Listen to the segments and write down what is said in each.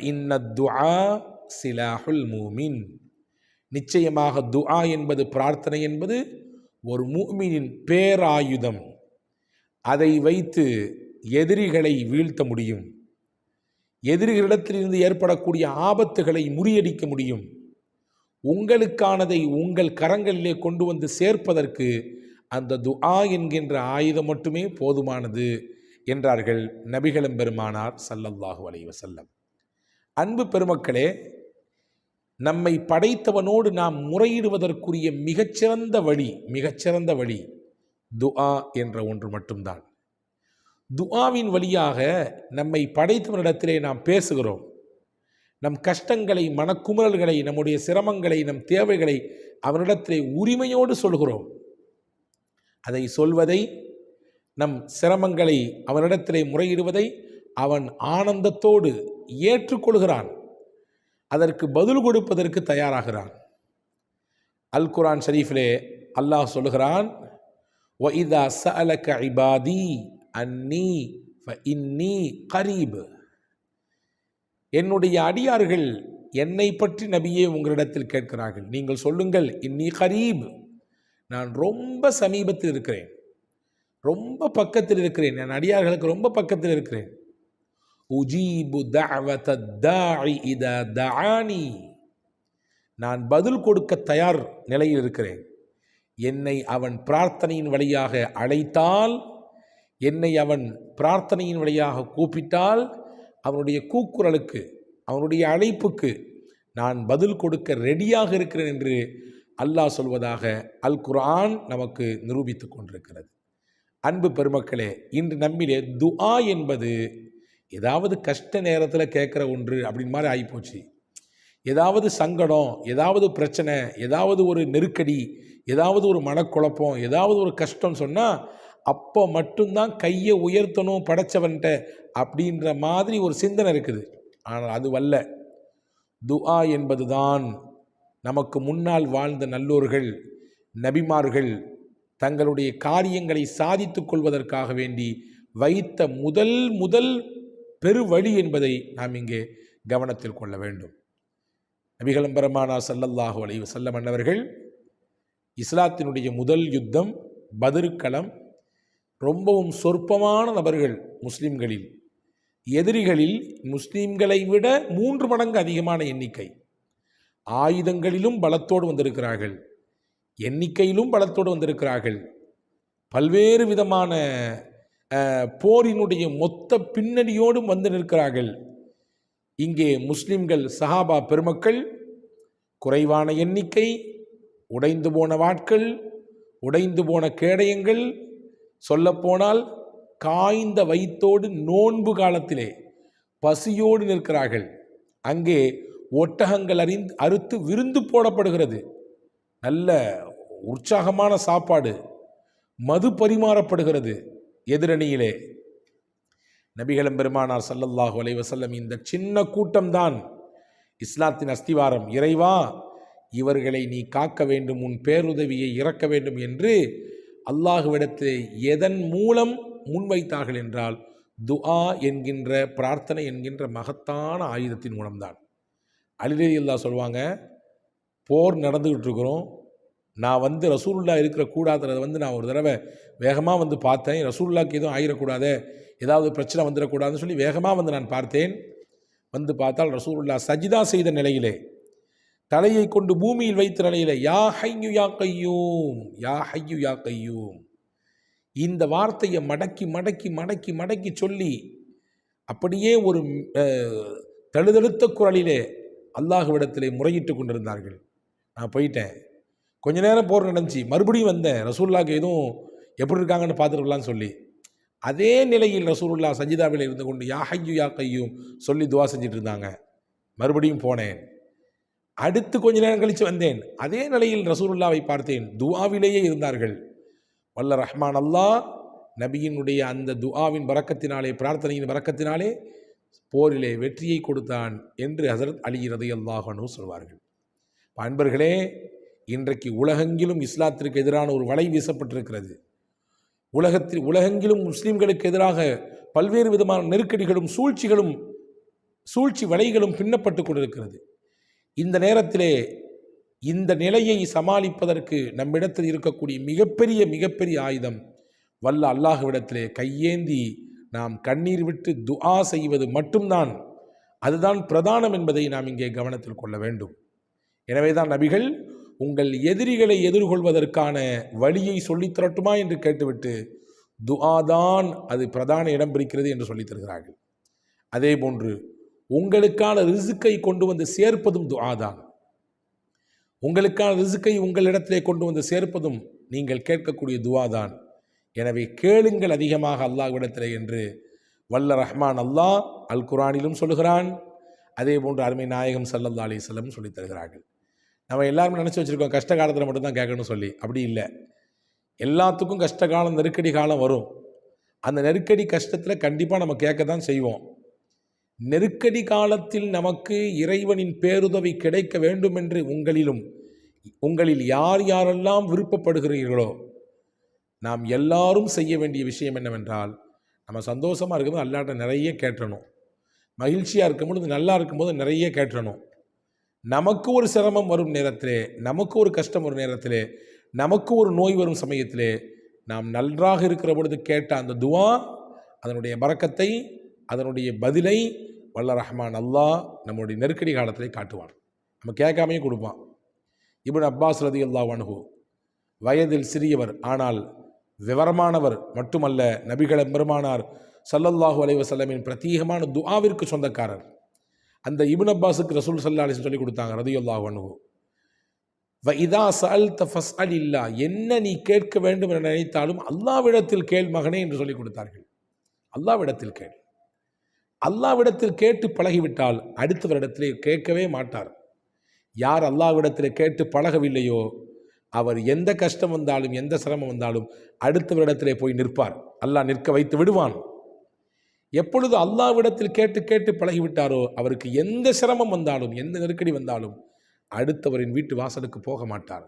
இன்ன துஆ சிலாஹுல் மூமின். நிச்சயமாக துஆ என்பது பிரார்த்தனை என்பது ஒரு மூமினின் பேராயுதம். அதை வைத்து எதிரிகளை வீழ்த்த முடியும். எதிரிகளிடத்திலிருந்து ஏற்படக்கூடிய ஆபத்துகளை முறியடிக்க முடியும். உங்களுக்கானதை உங்கள் கரங்களிலே கொண்டு வந்து சேர்ப்பதற்கு அந்த துஆ என்கின்ற ஆயுதம் மட்டுமே போதுமானது என்றார்கள் நபிகளம் பெருமானார் சல்லல்லாஹு அலைவசல்லம் அன்பு பெருமக்களே நம்மை படைத்தவனோடு நாம் முறையிடுவதற்குரிய மிகச்சிறந்த வழி மிகச்சிறந்த வழி துஆ என்ற ஒன்று மட்டும்தான். துஆவின் வழியாக நம்மை படைத்தவனிடத்திலே நாம் பேசுகிறோம். நம் கஷ்டங்களை மனக்குமுறல்களை நம்முடைய சிரமங்களை நம் தேவைகளை அவனிடத்திலே உரிமையோடு சொல்கிறோம். அதை சொல்வதை நம் சிரமங்களை அவனிடத்திலே முறையிடுவதை அவன் ஆனந்தத்தோடு ஏற்றுக்கொள்கிறான். அதற்கு பதில் கொடுப்பதற்கு தயாராகிறான். அல் குரான் ஷரீஃபிலே அல்லாஹ் சொல்கிறான் ஒ இதா சலக இபாதி அன்னி இன்னி கரீப். என்னுடைய அடியார்கள் என்னை பற்றி நபியே உங்களிடத்தில் கேட்கிறார்கள். நீங்கள் சொல்லுங்கள் இன்னி கரீப். நான் ரொம்ப சமீபத்தில் இருக்கிறேன். ரொம்ப பக்கத்தில் இருக்கிறேன். என் அடியார்களுக்கு ரொம்ப பக்கத்தில் இருக்கிறேன். உஜீபு தஅவத தாஇ இதா நான் பதில் கொடுக்க தயார் நிலையில் இருக்கிறேன். என்னை அவன் பிரார்த்தனையின் வழியாக அழைத்தால் என்னை அவன் பிரார்த்தனையின் வழியாக கூப்பிட்டால் அவனுடைய கூக்குரலுக்கு அவனுடைய அழைப்புக்கு நான் பதில் கொடுக்க ரெடியாக இருக்கிறேன் என்று அல்லாஹ் சொல்வதாக அல் குர்ஆன் நமக்கு நிரூபித்து கொண்டிருக்கிறது. அன்பு பெருமக்களே இன்று நம்மிலே துஆ என்பது ஏதாவது கஷ்ட நேரத்தில் கேட்குற ஒன்று அப்படின்னு மாதிரி ஆகிப்போச்சு ஏதாவது சங்கடம் ஏதாவது பிரச்சனை ஏதாவது ஒரு நெருக்கடி ஏதாவது ஒரு மனக்குழப்பம் ஏதாவது ஒரு கஷ்டம் சொன்னால் அப்போ மட்டும்தான் கையை உயர்த்தணும் படைச்சவன்ட்ட அப்படின்ற மாதிரி ஒரு சிந்தனை இருக்குது. ஆனால் அது வல்ல. துஆ என்பதுதான் நமக்கு முன்னால் வாழ்ந்த நல்லோர்கள் நபிமார்கள் தங்களுடைய காரியங்களை சாதித்து கொள்வதற்காக வேண்டி வைத்த முதல் முதல் பெருவழி என்பதை நாம் இங்கே கவனத்தில் கொள்ள வேண்டும். நபிகளும் பெருமானா சல்லல்லாஹு அலைவு செல்லம் அன்னவர்கள் இஸ்லாத்தினுடைய முதல் யுத்தம் பதிர்களம் ரொம்பவும் சொற்பமான நபர்கள் முஸ்லிம்களில். எதிரிகளில் முஸ்லீம்களை விட மூன்று மடங்கு அதிகமான எண்ணிக்கை. ஆயுதங்களிலும் பலத்தோடு வந்திருக்கிறார்கள். எண்ணிக்கையிலும் பலத்தோடு வந்திருக்கிறார்கள். பல்வேறு விதமான போரினுடைய மொத்த பின்னணியோடும் வந்து நிற்கிறார்கள். இங்கே முஸ்லிம்கள் சஹாபா பெருமக்கள் குறைவான எண்ணிக்கை உடைந்து போன வாட்கள் உடைந்து போன கேடயங்கள் சொல்லப்போனால் காய்ந்த வயிற்றோடு நோன்பு காலத்திலே பசியோடு நிற்கிறார்கள். அங்கே ஒட்டகங்கள் அறிந்து அறுத்து விருந்து போடப்படுகிறது. நல்ல உற்சாகமான சாப்பாடு மது பரிமாறப்படுகிறது. எதிரணியிலே. நபிகளம் பெருமானார் சல்லல்லாஹு அலைவசல்லம் இந்த சின்ன கூட்டம்தான் இஸ்லாத்தின் அஸ்திவாரம். இறைவா இவர்களை நீ காக்க வேண்டும் உன் பேருதவியை இறக்க வேண்டும் என்று அல்லாஹுவிடத்தை எதன் மூலம் முன்வைத்தார்கள் என்றால் துஆ என்கின்ற பிரார்த்தனை என்கின்ற மகத்தான ஆயுதத்தின் மூலம்தான். அலிரதி அல்லா சொல்லுவாங்க போர் நடந்துக்கிட்டு இருக்கிறோம் நான் வந்து ரசூல்லா இருக்கிற கூடாதுன்றதை வந்து நான் ஒரு தடவை வேகமாக வந்து பார்த்தேன். ரசூல்லாக்கு எதுவும் ஆயிடக்கூடாதே ஏதாவது பிரச்சனை வந்துடக்கூடாதுன்னு சொல்லி வேகமாக வந்து நான் பார்த்தேன். வந்து பார்த்தால் ரசூல்லா சஜிதா செய்த நிலையிலே தலையை கொண்டு பூமியில் வைத்த நிலையில் யா ஹையு யா கையூம் யா ஹையு யா கையூம். இந்த வார்த்தையை மடக்கி மடக்கி மடக்கி மடக்கி சொல்லி அப்படியே ஒரு தழுதழுத்த குரலிலே அல்லாஹுவிடத்திலே முறையிட்டு கொண்டிருந்தார்கள். நான் போயிட்டேன். கொஞ்ச நேரம் போர் நடந்துச்சு. மறுபடியும் வந்தேன். ரசூல்லாக்கு எதுவும் எப்படி இருக்காங்கன்னு பார்த்துருக்கலாம்னு சொல்லி. அதே நிலையில் ரசூலுல்லா சஜிதாவில் இருந்து கொண்டு யா ஹையு யா கையும் சொல்லி துவா செஞ்சுட்டு இருந்தாங்க மறுபடியும் போனேன். அடுத்து கொஞ்ச நேரம் கழித்து வந்தேன். அதே நிலையில் ரசூலுல்லாவை பார்த்தேன். துவாவிலேயே இருந்தார்கள். வல்ல ரஹ்மான் அல்லாஹ் நபியினுடைய அந்த துஆவின் பறக்கத்தினாலே பிரார்த்தனையின் பறக்கத்தினாலே போரிலே வெற்றியை கொடுத்தான் என்று ஹசரத் அலி ரதி அல்லாஹனு சொல்வார்கள். அன்பர்களே இன்றைக்கு உலகெங்கிலும் இஸ்லாத்திற்கு எதிரான ஒரு வலை வீசப்பட்டிருக்கிறது. உலகத்தில் உலகெங்கிலும் முஸ்லீம்களுக்கு எதிராக பல்வேறு விதமான நெருக்கடிகளும் சூழ்ச்சிகளும் சூழ்ச்சி வலைகளும் பின்னப்பட்டு கொண்டிருக்கிறது. இந்த நேரத்திலே இந்த நிலையை சமாளிப்பதற்கு நம்மிடத்தில் இருக்கக்கூடிய மிகப்பெரிய மிகப்பெரிய ஆயுதம் வல்ல அல்லாஹ்விடத்திலே கையேந்தி நாம் கண்ணீர் விட்டு துஆ செய்வது மட்டும்தான். அதுதான் பிரதானம் என்பதை நாம் இங்கே கவனத்தில் கொள்ள வேண்டும். எனவேதான் நபிகள் உங்கள் எதிரிகளை எதிர்கொள்வதற்கான வழியை சொல்லித் தரட்டுமா என்று கேட்டுவிட்டு துஆதான் அது பிரதான இடம் பிடிக்கிறது என்று சொல்லித் தருகிறார்கள். அதே போன்று உங்களுக்கான ரிசுக்கை கொண்டு வந்து சேர்ப்பதும் துஆதான் உங்களுக்கான ரிசுக்கை உங்களிடத்திலே கொண்டு வந்து சேர்ப்பதும் நீங்கள் கேட்கக்கூடிய துவாதான் எனவே கேளுங்கள் அதிகமாக அல்லாஹ்விடத்திலே என்று வல்ல ரஹ்மான் அல்லாஹ் அல் குரானிலும் சொல்லுகிறான். அதே போன்று அருமை நாயகம் சல்லல்லா அலிஸ்லம் சொல்லித் தருகிறார்கள். நம்ம எல்லாரும் நினச்சி வச்சுருக்கோம் கஷ்ட காலத்தில் மட்டும்தான் கேட்கணும்னு சொல்லி. அப்படி இல்லை. எல்லாத்துக்கும் கஷ்ட காலம் நெருக்கடி காலம் வரும். அந்த நெருக்கடி கஷ்டத்தில் கண்டிப்பாக நம்ம கேட்க தான் செய்வோம். நெருக்கடி காலத்தில் நமக்கு இறைவனின் பேருதவி கிடைக்க வேண்டும் என்று உங்களிலும் உங்களில் யார் யாரெல்லாம் விருப்பப்படுகிறீர்களோ நாம் எல்லாரும் செய்ய வேண்டிய விஷயம் என்னவென்றால் நம்ம சந்தோஷமாக இருக்கும்போது அல்லாட்ட நிறைய கேட்டணும். மகிழ்ச்சியாக இருக்கும்போது நல்லா இருக்கும்போது நிறைய கேட்டணும். நமக்கு ஒரு சிரமம் வரும் நேரத்திலே நமக்கு ஒரு கஷ்டம் வரும் நேரத்திலே நமக்கு ஒரு நோய் வரும் சமயத்திலே நாம் நன்றாக இருக்கிற பொழுது கேட்ட அந்த துவா அதனுடைய பறக்கத்தை அதனுடைய பதிலை வல்ல ரஹ்மான் அல்லாஹ் நம்முடைய நெருக்கடி காலத்திலே காட்டுவான். நம்ம கேட்காமையும் கொடுப்பான். இபன் அப்பாஸ் ரதி அல்லாஹ் அனுகு வயதில் சிறியவர் ஆனால் விவரமானவர் மட்டுமல்ல நபிகள பெருமானார் சல்லல்லாஹு அலைவசல்லமின் பிரத்யேகமான துஆவிற்கு சொந்தக்காரர். அந்த இபின் அப்பாஸுக்கு ரசூல் சல்லா அலிஸ் சொல்லி கொடுத்தாங்க ரதியுல்லாஹ் அனுகு வ இதா சல் அல் இல்லா என்ன நீ கேட்க வேண்டும் என நினைத்தாலும் அல்லாவிடத்தில் கேள் மகனே என்று சொல்லி கொடுத்தார்கள். அல்லாவிடத்தில் கேள். அல்லாவிடத்தில் கேட்டு பழகிவிட்டால் அடுத்தவரிடத்திலே கேட்கவே மாட்டார். யார் அல்லாவிடத்தில் கேட்டு பழகவில்லையோ அவர் எந்த கஷ்டம் வந்தாலும் எந்த சிரமம் வந்தாலும் அடுத்தவரிடத்திலே போய் நிற்பார். அல்லாஹ் நிற்க வைத்து விடுவான். எப்பொழுது அல்லாவிடத்தில் கேட்டு கேட்டு பழகிவிட்டாரோ அவருக்கு எந்த சிரமம் வந்தாலும் எந்த நெருக்கடி வந்தாலும் அடுத்தவரின் வீட்டு வாசலுக்கு போக மாட்டார்.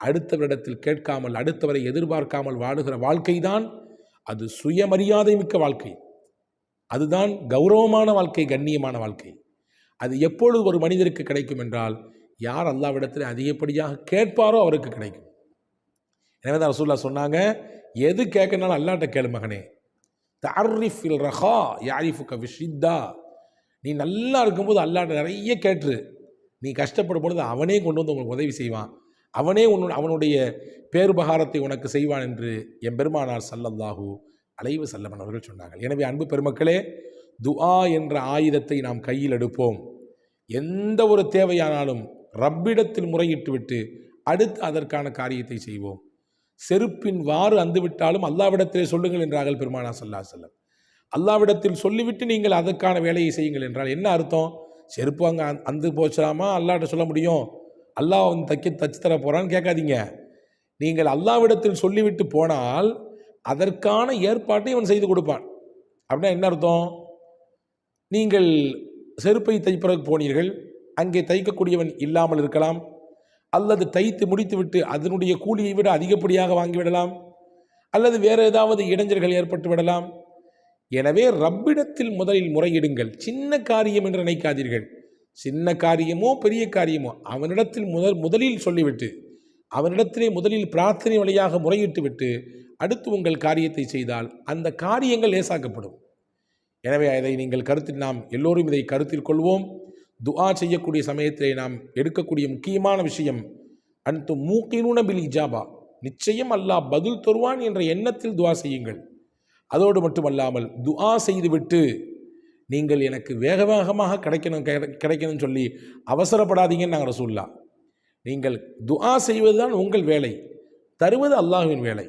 அடுத்தவரிடத்தில் கேட்காமல் அடுத்தவரை எதிர்பார்க்காமல் வாழுகிற வாழ்க்கைதான் அது சுயமரியாதை மிக்க வாழ்க்கை. அதுதான் கௌரவமான வாழ்க்கை கண்ணியமான வாழ்க்கை. அது எப்பொழுது ஒரு மனிதருக்கு கிடைக்கும் என்றால் யார் அல்லாவிடத்தில் அதிகப்படியாக கேட்பாரோ அவருக்கு கிடைக்கும். எனவே தான் ரசூல்லா சொன்னாங்க எது கேட்கனாலும் அல்லாட்ட கேளு மகனே. தாரிஃபில் ரஹா யாரிஃபு கவிஷித்தா நீ நல்லா இருக்கும்போது அல்லாட நிறைய கேட்டுரு. நீ கஷ்டப்படும் பொழுது அவனே கொண்டு வந்து உங்களுக்கு உதவி செய்வான். அவனே உன்னு அவனுடைய பேருபகாரத்தை உனக்கு செய்வான் என்று என் பெருமானார் சல்லல்லாஹு அலைவு செல்லமன் அவர்கள் சொன்னார்கள். எனவே அன்பு பெருமக்களே துஆ என்ற ஆயுதத்தை நாம் கையில் எடுப்போம். எந்த ஒரு தேவையானாலும் ரப்பிடத்தில் முறையிட்டு விட்டு அடுத்து அதற்கான காரியத்தை செய்வோம். செருப்பின் வாறு வந்துவிட்டாலும் அல்லாவிடத்திலே சொல்லுங்கள் என்றார்கள் பெருமானா சல்லா செல்லம் அல்லாவிடத்தில் சொல்லிவிட்டு நீங்கள் அதற்கான வேலையை செய்யுங்கள் என்றால் என்ன அர்த்தம்? செருப்பு அங்கே அந்து போச்சிடாமா? அல்லாட்ட சொல்ல முடியும். அல்லாஹ் வந்து தைக்க தச்சு தர போகிறான்னு கேட்காதீங்க. நீங்கள் அல்லாவிடத்தில் சொல்லிவிட்டு போனால் அதற்கான ஏற்பாட்டை அவன் செய்து கொடுப்பான். அப்படின்னா என்ன அர்த்தம்? நீங்கள் செருப்பை தைப்பதற்கு போனீர்கள். அங்கே தைக்கக்கூடியவன் இல்லாமல் இருக்கலாம். அல்லது தைத்து முடித்துவிட்டு அதனுடைய கூலியை விட அதிகப்படியாக வாங்கிவிடலாம்? அல்லது வேறு ஏதாவது இடைஞ்சல்கள் ஏற்பட்டு விடலாம்? எனவே ரப்பிடத்தில் முதலில் முறையிடுங்கள். சின்ன காரியம் என்று நினைக்காதீர்கள். சின்ன காரியமோ பெரிய காரியமோ அவனிடத்தில் முதல் முதலில் சொல்லிவிட்டு அவனிடத்திலே முதலில் பிரார்த்தனை வழியாக முறையிட்டு விட்டு அடுத்து உங்கள் காரியத்தை செய்தால் அந்த காரியங்கள் லேசாக்கப்படும். எனவே அதை நீங்கள் கருத்தில் நாம் எல்லோரும் இதை கருத்தில் கொள்வோம். துஆ செய்யக்கூடிய சமயத்திலே நாம் எடுக்கக்கூடிய முக்கியமான விஷயம் அன்து மூக்கினூன பில் இஜாபா. நிச்சயம் அல்லாஹ் பதில் தருவான் என்ற எண்ணத்தில் துஆ செய்யுங்கள். அதோடு மட்டுமல்லாமல் துஆ செய்துவிட்டு நீங்கள் எனக்கு வேக வேகமாக கிடைக்கணும் கிடைக்கணும்னு சொல்லி அவசரப்படாதீங்கன்னு நாங்கள் சொல்லலாம் நீங்கள் துஆ செய்வதுதான் உங்கள் வேலை தருவது அல்லாஹ்வின் வேலை.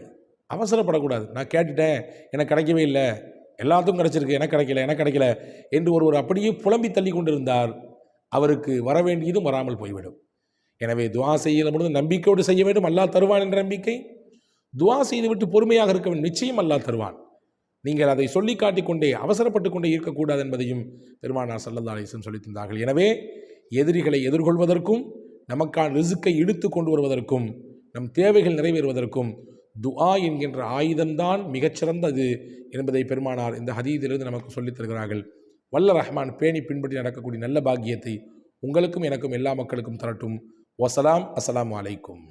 அவசரப்படக்கூடாது. நான் கேட்டுட்டேன் எனக்கு கிடைக்கவே இல்லை எல்லாத்துக்கும் கிடைச்சிருக்கு எனக்கு கிடைக்கல எனக்கு கிடைக்கல என்று ஒருவர் அப்படியே புலம்பி தள்ளி கொண்டிருந்தார். அவருக்கு வரவேண்டியதும் வராமல் போய்விடும். எனவே துவா செய்யல பொழுது நம்பிக்கையோடு செய்ய வேண்டும். அல்லா தருவான் என்ற நம்பிக்கை. துவா செய்துவிட்டு பொறுமையாக இருக்க வேண்டும். நிச்சயம் அல்லா தருவான். நீங்கள் அதை சொல்லி காட்டிக்கொண்டே அவசரப்பட்டு கொண்டே இருக்கக்கூடாது என்பதையும் பெருமானார் சல்லல்லா அலிசன் சொல்லி தந்தார்கள். எனவே எதிரிகளை எதிர்கொள்வதற்கும் நமக்கான ரிசுக்கை இழுத்து கொண்டு வருவதற்கும் நம் தேவைகள் நிறைவேறுவதற்கும் துஆ என்கின்ற ஆயுதம்தான் மிகச்சிறந்தது என்பதை பெருமானார் இந்த ஹதீதிலிருந்து நமக்கு சொல்லித் தருகிறார்கள். வல்ல ரஹ்மான் பேணி பின்பற்றி நடக்கக்கூடிய நல்ல பாக்கியத்தை உங்களுக்கும் எனக்கும் எல்லா மக்களுக்கும் தரட்டும். வசலாம் அஸ்லாம் அலைக்கும்.